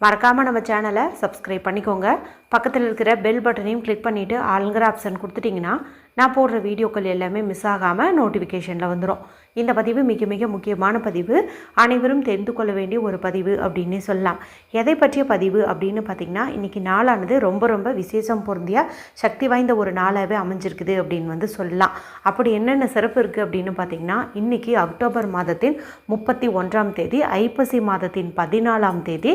மறக்காமல் நம்ம சேனலை சப்ஸ்கிரைப் பண்ணிக்கோங்க. பக்கத்தில் இருக்கிற பெல் பட்டனையும் கிளிக் பண்ணிவிட்டு ஆளுங்கிற ஆப்ஷன் கொடுத்துட்டிங்கன்னா நான் போடுற வீடியோக்கள் எல்லாமே மிஸ் ஆகாமல் நோட்டிஃபிகேஷனில் வந்துடும் இந்த பதிவு மிக மிக முக்கியமான பதிவு. அனைவரும் தெரிந்து கொள்ள வேண்டிய ஒரு பதிவு அப்படின்னே சொல்லலாம். எதை பற்றிய பதிவு அப்படின்னு பார்த்திங்கன்னா இன்றைக்கி நாளானது ரொம்ப ரொம்ப விசேஷம் பொருந்திய சக்தி வாய்ந்த ஒரு நாளாகவே அமைஞ்சிருக்குது அப்படின்னு வந்து சொல்லலாம். அப்படி என்னென்ன சிறப்பு இருக்குது அப்படின்னு பார்த்திங்கன்னா இன்றைக்கி அக்டோபர் மாதத்தின் முப்பத்தி ஒன்றாம் தேதி ஐப்பசி மாதத்தின் பதினாலாம் தேதி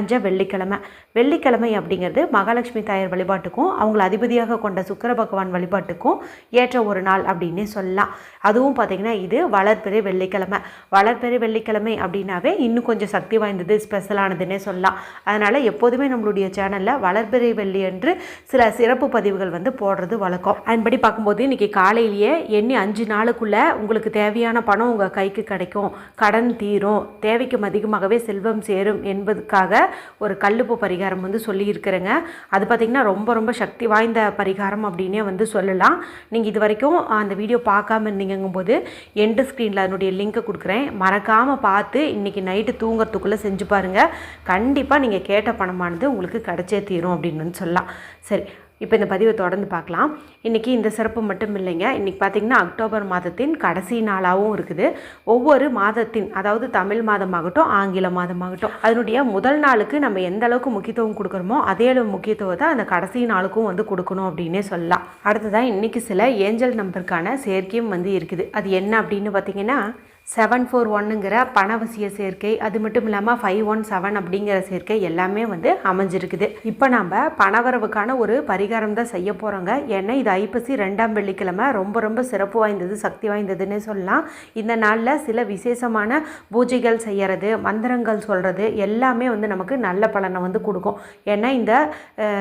நிறைஞ்ச வெள்ளிக்கிழமை. வெள்ளிக்கிழமை அப்படிங்கிறது மகாலட்சுமி தாயார் வழிபாட்டுக்கும் அவங்கள அதிபதியாக கொண்ட சுக்கர பகவான் வழிபாட்டுக்கும் ஏற்ற ஒரு நாள் அப்படின்னே சொல்லலாம். அதுவும் பார்த்திங்கன்னா இது வளர்பிறை வெள்ளிக்கிழமை. வளர்பிறை வெள்ளிக்கிழமை அப்படின்னாவே இன்னும் கொஞ்சம் சக்தி வாய்ந்தது ஸ்பெஷலானதுன்னே சொல்லலாம். அதனால் எப்போதுமே நம்மளுடைய சேனலில் வளர்பெறை வெள்ளி என்று சில சிறப்பு பதிவுகள் வந்து போடுறது வழக்கம். அதன்படி பார்க்கும்போது இன்றைக்கி காலையிலேயே எண்ணி அஞ்சு நாளுக்குள்ளே உங்களுக்கு தேவையான பணம் உங்கள் கைக்கு கிடைக்கும். கடன் தீரும். தேவைக்கும் அதிகமாகவே செல்வம் சேரும் என்பதுக்காக ஒரு கல்லுப்பு பரிகாரம் வந்து சொல்லியிருக்கிறேங்க. அது பார்த்திங்கன்னா ரொம்ப ரொம்ப சக்தி வாய்ந்த பரிகாரம் அப்படின்னே வந்து சொல்லலாம். நீங்கள் இது வரைக்கும் அந்த வீடியோ பார்க்காம இருந்தீங்கும்போது எண்டு ஸ்க்ரீனில் அதனுடைய லிங்க்கை கொடுக்குறேன். மறக்காமல் பார்த்து இன்றைக்கி நைட்டு தூங்கிறதுக்குள்ளே செஞ்சு பாருங்கள் கண்டிப்பாக நீங்கள் கேட்ட பணமானது உங்களுக்கு கிடைச்சே தீரும் அப்படின்னு சொல்லலாம். சரி இப்போ இந்த பதிவை தொடர்ந்து பார்க்கலாம். இன்றைக்கி இந்த சிறப்பு மட்டும் இல்லைங்க. இன்றைக்கி பார்த்திங்கன்னா அக்டோபர் மாதத்தின் கடைசி நாளாகவும் இருக்குது. ஒவ்வொரு மாதத்தின் அதாவது தமிழ் மாதமாகட்டும் ஆங்கில மாதமாகட்டும் அதனுடைய முதல் நாளுக்கு நம்ம எந்த அளவுக்கு முக்கியத்துவம் கொடுக்குறோமோ அதே அளவு முக்கியத்துவத்தை அந்த கடைசி நாளுக்கும் வந்து கொடுக்கணும் அப்படின்னே சொல்லலாம். அடுத்ததான் இன்றைக்கி சில ஏஞ்சல் நம்பருக்கான சேர்க்கையும் வந்து இருக்குது. அது என்ன அப்படின்னு பார்த்திங்கன்னா செவன் ஃபோர் ஒன்னுங்கிற பணவசிய சேர்க்கை அது மட்டும் இல்லாமல் ஃபைவ் ஒன் செவன் அப்படிங்கிற சேர்க்கை எல்லாமே வந்து அமைஞ்சிருக்குது. இப்போ நம்ம பணவரவுக்கான ஒரு பரிகாரம் தான் செய்ய போகிறோங்க ஏன்னா இது ஐப்பசி ரெண்டாம் வெள்ளிக்கிழமை ரொம்ப ரொம்ப சிறப்பு வாய்ந்தது சக்தி வாய்ந்ததுன்னு சொல்லலாம். இந்த நாளில் சில விசேஷமான பூஜைகள் செய்கிறது மந்திரங்கள் சொல்கிறது எல்லாமே வந்து நமக்கு நல்ல பலனை வந்து கொடுக்கும். ஏன்னா இந்த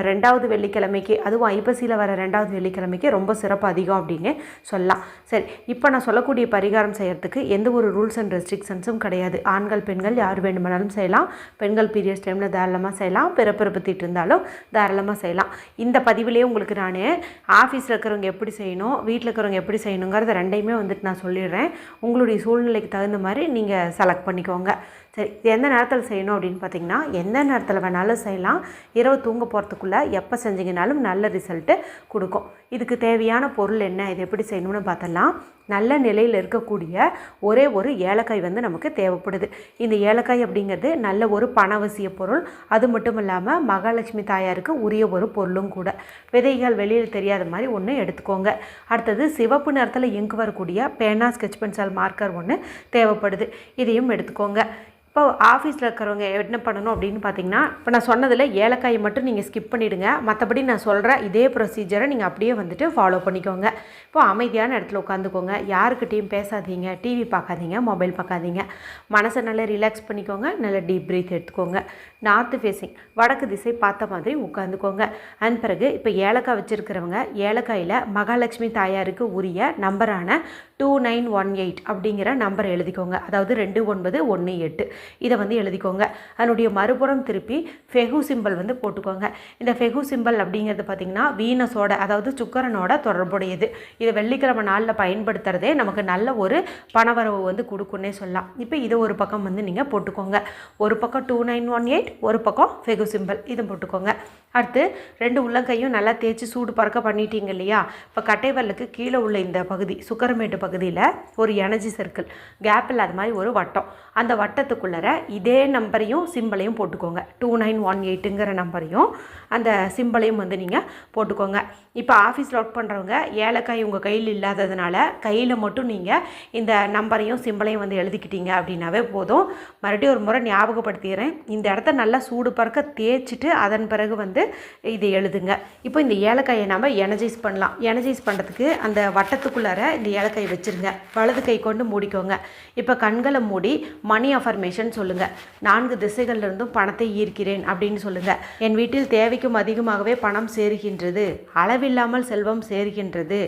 ரெண்டாவது வெள்ளிக்கிழமைக்கு அதுவும் ஐப்பசியில் வர ரெண்டாவது வெள்ளிக்கிழமைக்கு ரொம்ப சிறப்பு அதிகம் அப்படின்னு சொல்லலாம். சரி இப்போ நான் சொல்லக்கூடிய பரிகாரம் செய்கிறதுக்கு எந்த ஒரு ரூல்ஸ் அண்ட் ரெஸ்ட்ரிக்ஷன்ஸும் கிடையாது. ஆண்கள் பெண்கள் யார் வேண்டுமானாலும் செய்யலாம். பெண்கள் பீரியட்ஸ் டைமில் தாராளமாக செய்யலாம். பிறப்பிறப்பு தீட்டு இருந்தாலும் தாராளமாக செய்யலாம். இந்த பதிவிலே உங்களுக்கு நான் ஆஃபீஸில் இருக்கிறவங்க எப்படி செய்யணும் வீட்டில் இருக்கிறவங்க எப்படி செய்யணுங்கிறத ரெண்டையுமே வந்துட்டு நான் சொல்லிடுறேன். உங்களுடைய சூழ்நிலைக்கு தகுந்த மாதிரி நீங்கள் செலக்ட் பண்ணிக்கோங்க. சரி இது எந்த நேரத்தில் செய்யணும் அப்படின்னு பார்த்தீங்கன்னா எந்த நேரத்தில் வேணாலும் செய்யலாம். இரவு தூங்க போகிறதுக்குள்ளே எப்போ செஞ்சீங்கனாலும் நல்ல ரிசல்ட்டு கொடுக்கும். இதுக்கு தேவையான பொருள் என்ன இது எப்படி செய்யணும்னு பார்த்தலாம் நல்ல நிலையில் இருக்கக்கூடிய ஒரே ஒரு ஏலக்காய் வந்து நமக்கு தேவைப்படுது. இந்த ஏலக்காய் அப்படிங்கிறது நல்ல ஒரு பணவசிய பொருள். அது மட்டும் இல்லாமல் மகாலட்சுமி தாயாருக்கு உரிய ஒரு பொருளும் கூட. விதைகள் வெளியில் தெரியாத மாதிரி ஒன்று எடுத்துக்கோங்க. அடுத்தது சிவப்பு நிறத்தில் இங்கு வரக்கூடிய பேனா ஸ்கெச் பென்சில் மார்க்கர் ஒன்று தேவைப்படுது. இதையும் எடுத்துக்கோங்க. இப்போ ஆஃபீஸில் இருக்கிறவங்க என்ன பண்ணணும் அப்படின்னு பார்த்தீங்கன்னா இப்போ நான் சொன்னதில் ஏலக்காயை மட்டும் நீங்கள் ஸ்கிப் பண்ணிவிடுங்க மற்றபடி நான் சொல்கிற இதே ப்ரொசீஜரை நீங்கள் அப்படியே வந்துட்டு ஃபாலோ பண்ணிக்கோங்க. இப்போ அமைதியான இடத்துல உட்காந்துக்கோங்க. யாருக்கிட்டேயும் பேசாதீங்க. டிவி பார்க்காதீங்க. மொபைல் பார்க்காதீங்க. மனசை நல்லா ரிலாக்ஸ் பண்ணிக்கோங்க. நல்லா டீப் ப்ரீத் எடுத்துக்கோங்க. நார்த்து ஃபேஸிங் வடக்கு திசை பார்த்த மாதிரி உட்காந்துக்கோங்க. அதன் பிறகு இப்போ ஏலக்காய் வச்சுருக்கிறவங்க ஏலக்காயில் மகாலட்சுமி தாயாருக்கு உரிய நம்பரான டூ நைன் ஒன் எயிட் அப்படிங்கிற நம்பரை எழுதிக்கோங்க. அதாவது ரெண்டு ஒன்பது ஒன்று எட்டு. இதை வந்து எழுதிக்கோங்க. அதனுடைய மறுபுறம் திருப்பி ஃபெகு சிம்பல் வந்து போட்டுக்கோங்க. இந்த ஃபெகு சிம்பல் அப்படிங்கிறது பார்த்திங்கன்னா வீனஸோட அதாவது சுக்கரனோட தொடர்புடையது. இதை வெள்ளிக்கிழமை நாளில் பயன்படுத்துகிறதே நமக்கு நல்ல ஒரு பணவரவு வந்து கொடுக்குன்னே சொல்லலாம். இப்போ இதை ஒரு பக்கம் வந்து நீங்கள் போட்டுக்கோங்க. ஒரு பக்கம் டூ நைன் ஒன் எயிட் ஒரு பக்கம் ஃபெகு சிம்பல் இதை போட்டுக்கோங்க. அடுத்து ரெண்டு உள்ளங்கையும் நல்லா தேய்ச்சி சூடு பறக்க பண்ணிட்டீங்க இல்லையா? இப்போ கட்டைவல்லுக்கு கீழே உள்ள இந்த பகுதி சுக்கரமேட்டு பகுதியில் ஒரு எனர்ஜி சர்க்கிள் கேப் இல்லாத மாதிரி ஒரு வட்டம். அந்த வட்டத்துக்குள்ளே இதே நம்பரையும் சிம்பளையும் போட்டுக்கோங்க. டூ நைன் ஒன் எயிட்டுங்கிற நம்பரையும் அந்த சிம்பளையும் வந்து நீங்கள் போட்டுக்கோங்க. இப்போ ஆஃபீஸில் ஒர்க் பண்ணுறவங்க ஏலக்காய் உங்கள் கையில் இல்லாததுனால கையில் மட்டும் நீங்கள் இந்த நம்பரையும் சிம்பளையும் வந்து எழுதிக்கிட்டீங்க அப்படின்னாவே போதும். மறுபடியும் ஒரு முறை ஞாபகப்படுத்திடுறேன். இந்த இடத்த நல்லா சூடு பறக்க தேய்ச்சிட்டு அதன் பிறகு வந்து இதை எழுதுங்க. இப்போ இந்த ஏலக்காயை நம்ம எனர்ஜைஸ் பண்ணலாம். எனர்ஜைஸ் பண்ணுறதுக்கு அந்த வட்டத்துக்குள்ளார இந்த ஏலக்காய் வச்சுருங்க. வலது கை கொண்டு மூடிக்கோங்க. இப்போ கண்களை மூடி மணி அஃபர்மேஷன் சொல்லுங்கள் நான்கு திசைகளிலிருந்தும் பணத்தை ஈர்க்கிறேன் அப்படின்னு சொல்லுங்கள் என் வீட்டில் தேவைக்கும் அதிகமாகவே பணம் சேருகின்றது. அளவில்லாமல் செல்வம் சேருகின்றது.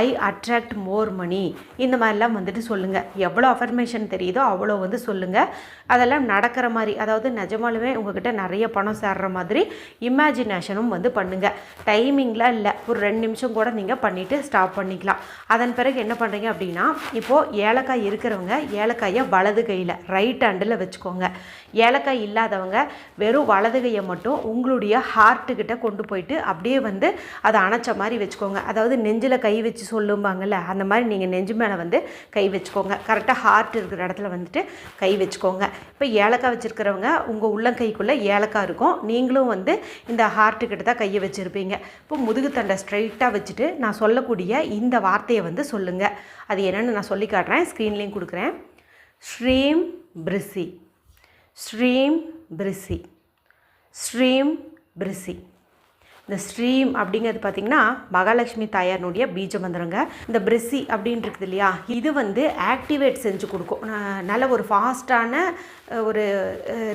ஐ அட்ராக்ட் மோர் மணி இந்த மாதிரிலாம் வந்துட்டு சொல்லுங்கள் எவ்வளோ அஃபர்மேஷன் தெரியுதோ அவ்வளோ வந்து சொல்லுங்கள் அதெல்லாம் நடக்கிற மாதிரி அதாவது நிஜமாலுமே உங்ககிட்ட நிறைய பணம் சேர்ற மாதிரி இமேஜினேஷனும் வந்து பண்ணுங்கள் டைமிங்லாம் இல்லை. ஒரு ரெண்டு நிமிஷம் கூட நீங்கள் பண்ணிவிட்டு ஸ்டாப் பண்ணிக்கலாம். அதன் பிறகு என்ன பண்ணுறீங்க அப்படின்னா இப்போது ஏலக்காய் இருக்கிறவங்க ஏலக்காயை வலது கையில் ரைட் ஹேண்டில் வச்சுக்கோங்க. ஏலக்காய் இல்லாதவங்க வெறும் வலது கையை மட்டும் உங்களுடைய ஹார்ட்டுக்கிட்ட கொண்டு போயிட்டு அப்படியே வந்து அதை அணைச்ச மாதிரி வச்சுக்கோங்க. அதாவது நெஞ்சில் கை வச்சு சொல்லும்பாங்கல்ல அந்த மாதிரி நீங்கள் நெஞ்சு மேலே வந்து கை வச்சுக்கோங்க. கரெக்டாக ஹார்ட் இருக்கிற இடத்துல வந்துட்டு கை வச்சுக்கோங்க. இப்போ ஏலக்காய் வச்சுருக்கிறவங்க உங்கள் உள்ளங்கைக்குள்ளே ஏலக்காய் இருக்கும். நீங்களும் வந்து இந்த ஹார்ட்டுக்கிட்ட தான் கையை வச்சுருப்பீங்க. இப்போ முதுகுத்தண்டை ஸ்ட்ரைட்டாக வச்சுட்டு நான் சொல்லக்கூடிய இந்த வார்த்தையை வந்து சொல்லுங்கள் அது என்னென்னு நான் சொல்லி காட்டுறேன். ஸ்க்ரீன்லேயும் கொடுக்குறேன். ஸ்ரீம் பிரிசி ஸ்ரீம் பிரிசி ஸ்ரீம் பிரிசி இந்த ஸ்ரீம் அப்படிங்கிறது பார்த்திங்கன்னா மகாலட்சுமி தாயாரினுடைய பீஜ மந்திரங்க. இந்த பிரிசி அப்படின்னு இருக்குது இல்லையா? இது வந்து ஆக்டிவேட் செஞ்சு கொடுக்கும். நல்ல ஒரு ஃபாஸ்ட்டான ஒரு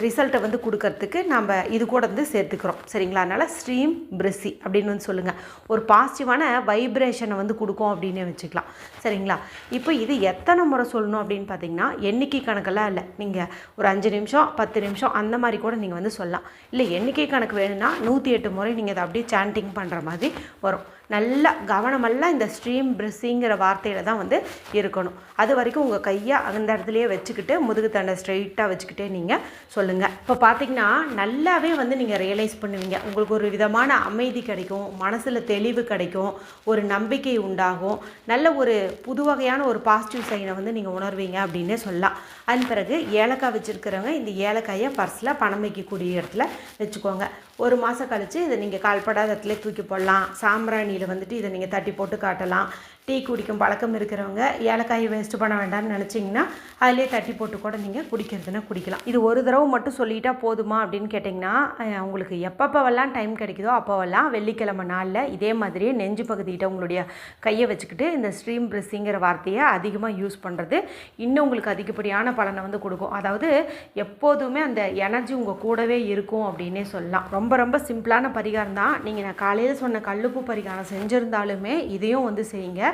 ரிசல்ட்டை வந்து கொடுக்கறதுக்கு நம்ம இது கூட வந்து சேர்த்துக்கிறோம். சரிங்களா? அதனால் ஸ்ட்ரீம் பிரிசி அப்படின்னு வந்து சொல்லுங்கள் ஒரு பாசிட்டிவான வைப்ரேஷனை வந்து கொடுக்கும் அப்படின்னு வச்சுக்கலாம். சரிங்களா? இப்போ இது எத்தனை முறை சொல்லணும் அப்படின்னு பார்த்தீங்கன்னா எண்ணிக்கை கணக்கெல்லாம் இல்லை. நீங்கள் ஒரு அஞ்சு நிமிஷம் பத்து நிமிஷம் அந்த மாதிரி கூட நீங்கள் வந்து சொல்லலாம். இல்லை எண்ணிக்கை கணக்கு வேணும்னா நூற்றி எட்டு முறை நீங்கள் அதை அப்படியே சாண்டிங் பண்ணுற மாதிரி வரும். நல்லா கவனமெல்லாம் இந்த ஸ்ட்ரீம் பிரிஸிங்கிற வார்த்தையில் தான் வந்து இருக்கணும். அது வரைக்கும் உங்கள் கையை அந்த இடத்துலையே வச்சுக்கிட்டு முதுகு தண்டை ஸ்ட்ரைட்டாக வச்சுக்கிட்டே நீங்கள் சொல்லுங்கள் இப்போ பார்த்தீங்கன்னா நல்லாவே வந்து நீங்கள் ரியலைஸ் பண்ணுவீங்க. உங்களுக்கு ஒரு விதமான அமைதி கிடைக்கும் மனசில் தெளிவு கிடைக்கும் ஒரு நம்பிக்கை உண்டாகும். நல்ல ஒரு புது வகையான ஒரு பாசிட்டிவ் சைனை வந்து நீங்கள் உணர்வீங்க அப்படின்னே சொல்லலாம். அதன் பிறகு ஏலக்காய் வச்சுருக்கிறவங்க இந்த ஏலக்காயை பர்ஸில் பணம் வைக்கக்கூடிய இடத்துல வச்சுக்கோங்க. ஒரு மாதம் கழித்து இதை நீங்கள் கால்படாத இடத்துல தூக்கி போடலாம். சாம்பிராணி வந்துட்டு இதை நீங்கள் தட்டி போட்டு காட்டலாம். டீ குடிக்கும் பழக்கம் இருக்கிறவங்க ஏலக்காயை வேஸ்ட் பண்ண வேண்டாம்னு நினச்சிங்கன்னா அதிலே தட்டி போட்டு கூட நீங்கள் குடிக்கிறதுனா குடிக்கலாம். இது ஒரு தடவை மட்டும் சொல்லிட்டா போதுமா அப்படின்னு கேட்டிங்கன்னா உங்களுக்கு எப்பப்போவெல்லாம் டைம் கிடைக்குதோ அப்போவெல்லாம் வெள்ளிக்கிழமை நாளில் இதே மாதிரியே நெஞ்சு பகுதிகிட்ட உங்களுடைய கையை வச்சுக்கிட்டு இந்த ஸ்ட்ரீம் ப்ரெஸ்ஸிங்கிற வார்த்தையை அதிகமாக யூஸ் பண்ணுறது இன்னும் உங்களுக்கு அதிகப்படியான பலனை வந்து கொடுக்கும். அதாவது எப்போதுமே அந்த எனர்ஜி உங்கள் கூடவே இருக்கும் அப்படின்னே சொல்லலாம். ரொம்ப ரொம்ப சிம்பிளான பரிகாரம் தான். நீங்கள் நான் காலையில் சொன்ன கல்லுப்பு பரிகாரம் செஞ்சுருந்தாலுமே இதையும் வந்து செய்யுங்க.